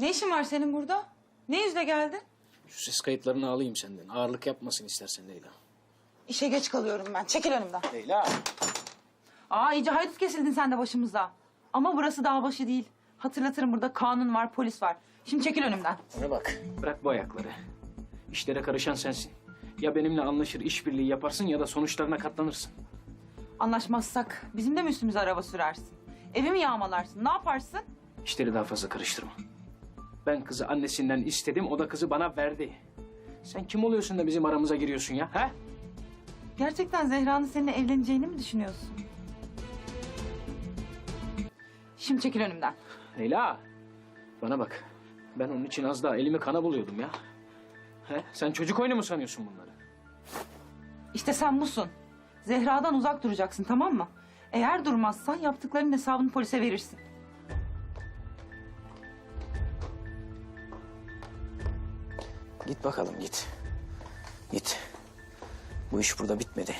Ne işin var senin burada? Ne yüzle geldin? Şu ses kayıtlarını alayım senden. Ağırlık yapmasın istersen Leyla. İşe geç kalıyorum ben. Çekil önümden. Leyla. Aa iyice haydut kesildin sen de başımıza. Ama burası dağ başı değil. Hatırlatırım burada kanun var, polis var. Şimdi çekil önümden. Bana bak. Bırak bu ayakları. İşlere karışan sensin. Ya benimle anlaşır işbirliği yaparsın ya da sonuçlarına katlanırsın. Anlaşmazsak bizim de mi üstümüze araba sürersin? Evimi yağmalarsın. Ne yaparsın? İşleri daha fazla karıştırma. Ben kızı annesinden istedim, o da kızı bana verdi. Sen kim oluyorsun da bizim aramıza giriyorsun ya? He? Gerçekten Zehra'nın seninle evleneceğini mi düşünüyorsun? Şimdi çekil önümden. Leyla, bana bak. Ben onun için az daha elimi kana buluyordum ya. He? Sen çocuk oyunu mu sanıyorsun bunları? İşte sen busun. Zehra'dan uzak duracaksın tamam mı? Eğer durmazsan yaptıklarının hesabını polise verirsin. Git bakalım git. Git. Bu iş burada bitmedi.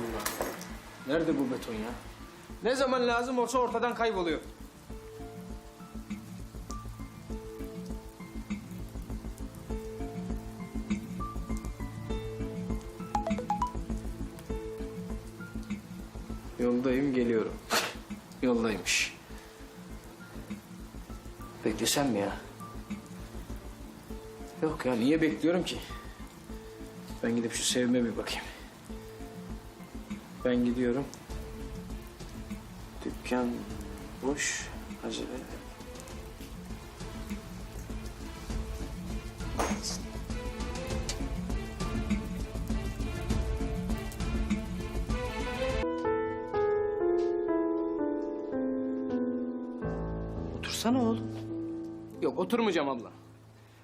Allah. Nerede bu beton ya? Ne zaman lazım olsa ortadan kayboluyor. Yoldayım geliyorum. Yoldaymış. Beklesem mi ya? Yok ya niye bekliyorum ki? Ben gidip şu sevime bir bakayım. Ben gidiyorum. Dükkan boş. Acele. Otursana oğlum. Yok oturmayacağım abla.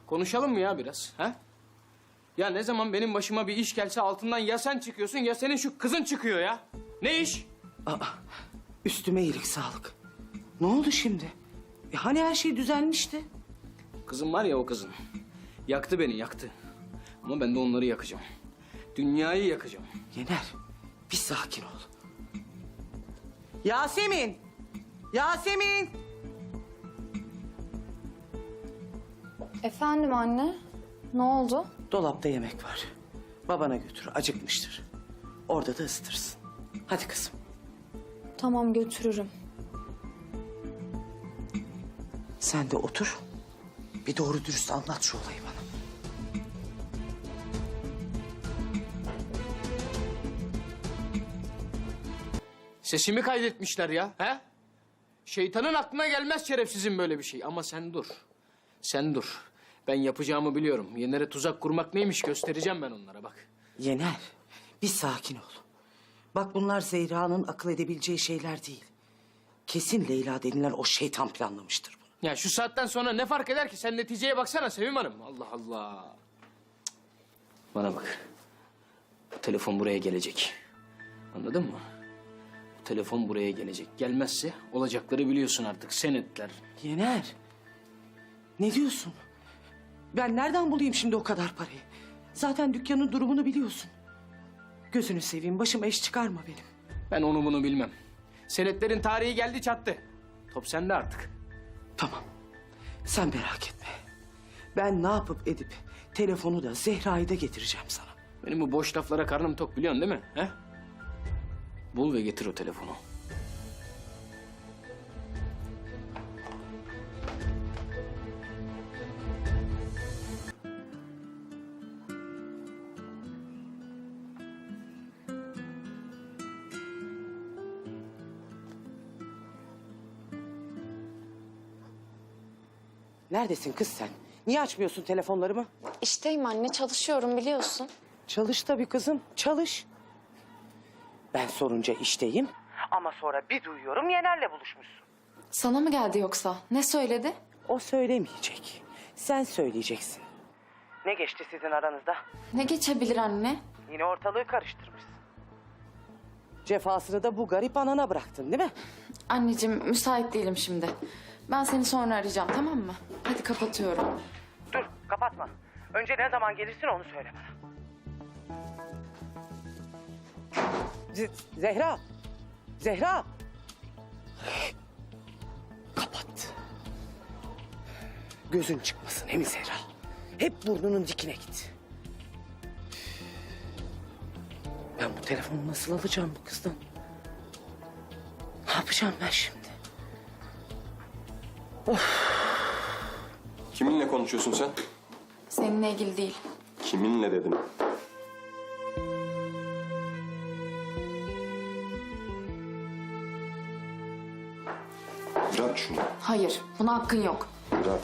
Konuşalım mı ya biraz? Ha? Ya ne zaman benim başıma bir iş gelse altından ya sen çıkıyorsun ya senin şu kızın çıkıyor ya. Ne iş? Aa, üstüme iyilik sağlık. Ne oldu şimdi? E hani her şey düzelmişti? Kızım var ya o kızın. Yaktı beni yaktı. Ama ben de onları yakacağım. Dünyayı yakacağım. Yener, bir sakin ol. Yasemin! Yasemin! Efendim anne, ne oldu? Dolapta yemek var. Babana götür, acıkmıştır. Orada da ısıtırsın. Hadi kızım. Tamam götürürüm. Sen de otur. Bir doğru dürüst anlat şu olayı bana. Sesimi kaydetmişler ya. He? Şeytanın aklına gelmez şerefsizin böyle bir şey. Ama sen dur. Sen dur. Ben yapacağımı biliyorum. Yener'e tuzak kurmak neymiş göstereceğim ben onlara bak. Yener, bir sakin ol. Bak bunlar Zehra'nın akıl edebileceği şeyler değil. Kesin Leyla denilen o şeytan planlamıştır bunu. Ya şu saatten sonra ne fark eder ki? Sen neticeye baksana Sevim Hanım. Allah Allah. Cık. Bana bak. Bu telefon buraya gelecek. Anladın mı? Bu telefon buraya gelecek. Gelmezse olacakları biliyorsun artık. Senetler. Yener. Ne diyorsun? Ben nereden bulayım şimdi o kadar parayı? Zaten dükkanın durumunu biliyorsun. Gözünü seveyim başıma iş çıkarma benim. Ben onu bunu bilmem. Senetlerin tarihi geldi çattı. Top sende artık. Tamam. Sen merak etme. Ben ne yapıp edip telefonu da Zehra'yı da getireceğim sana. Benim bu boş laflara karnım tok biliyorsun değil mi? He? Bul ve getir o telefonu. Neredesin kız sen? Niye açmıyorsun telefonlarımı? İşteyim anne, çalışıyorum biliyorsun. Çalış tabii kızım, çalış. Ben sorunca işteyim. Ama sonra bir duyuyorum Yener'le buluşmuşsun. Sana mı geldi yoksa? Ne söyledi? O söylemeyecek. Sen söyleyeceksin. Ne geçti sizin aranızda? Ne geçebilir anne? Yine ortalığı karıştırmışsın. Cefasını da bu garip anana bıraktın değil mi? Anneciğim müsait değilim şimdi. Ben seni sonra arayacağım tamam mı? Hadi kapatıyorum. Dur kapatma. Önce ne zaman gelirsin onu söyle bana. Z- Zehra! Zehra! Kapat. Gözün çıkmasın he mi Zehra? Hep burnunun dikine git. Ben bu telefonu nasıl alacağım bu kızdan? Ne yapacağım ben şimdi? Kiminle konuşuyorsun sen? Seninle ilgili değil. Kiminle dedim. Bırak şunu. Hayır buna hakkın yok. Bırak.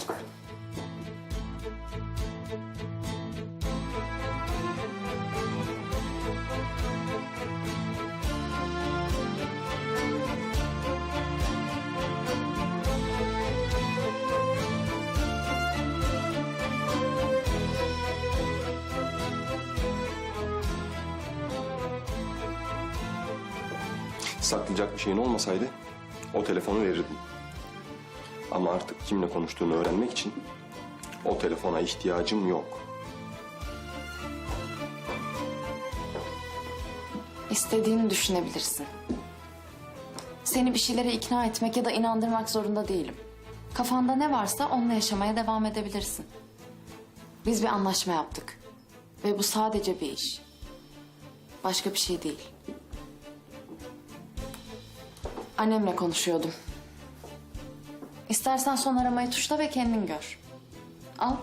Saklayacak bir şeyin olmasaydı o telefonu verirdim. Ama artık kimle konuştuğunu öğrenmek için o telefona ihtiyacım yok. İstediğini düşünebilirsin. Seni bir şeylere ikna etmek ya da inandırmak zorunda değilim. Kafanda ne varsa onunla yaşamaya devam edebilirsin. Biz bir anlaşma yaptık. Ve bu sadece bir iş. Başka bir şey değil. Annemle konuşuyordum. İstersen son aramayı tuşla ve kendin gör. Al.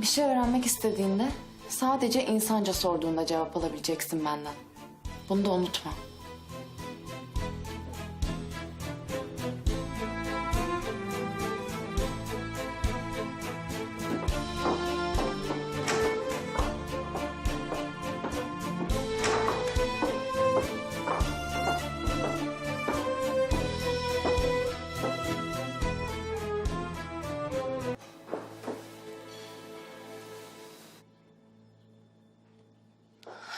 Bir şey öğrenmek istediğinde sadece insanca sorduğunda cevap alabileceksin benden. Bunu da unutma.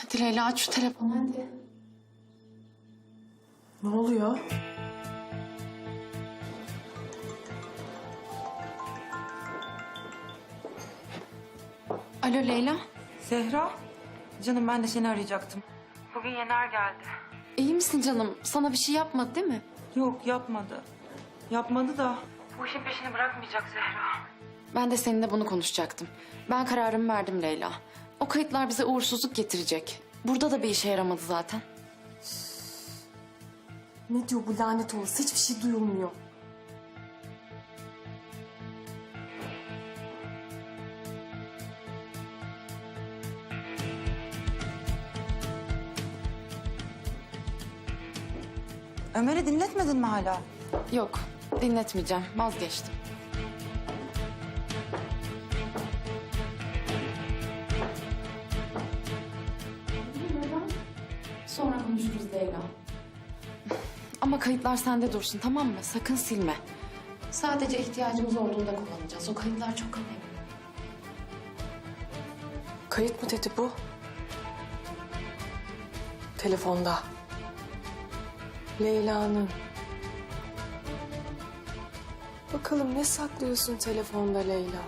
Hadi Leyla aç şu telefonu hadi. Ne oluyor? Alo Leyla. Zehra, canım ben de seni arayacaktım. Bugün Yener geldi. İyi misin canım? Sana bir şey yapmadı değil mi? Yok yapmadı. Yapmadı da. Bu işin peşini bırakmayacak Zehra. Ben de seninle bunu konuşacaktım. Ben kararımı verdim Leyla. O kayıtlar bize uğursuzluk getirecek. Burada da bir işe yaramadı zaten. Ne diyor bu lanet olası? Hiçbir şey duyulmuyor. Ömer'i dinletmedin mi hala? Yok, dinletmeyeceğim. Vazgeçtim. Konuşuruz Leyla. Ama kayıtlar sende dursun tamam mı? Sakın silme. Sadece ihtiyacımız olduğunda kullanacağız. O kayıtlar çok önemli. Kayıt mı dedi bu? Telefonda. Leyla'nın. Bakalım ne saklıyorsun telefonda Leyla?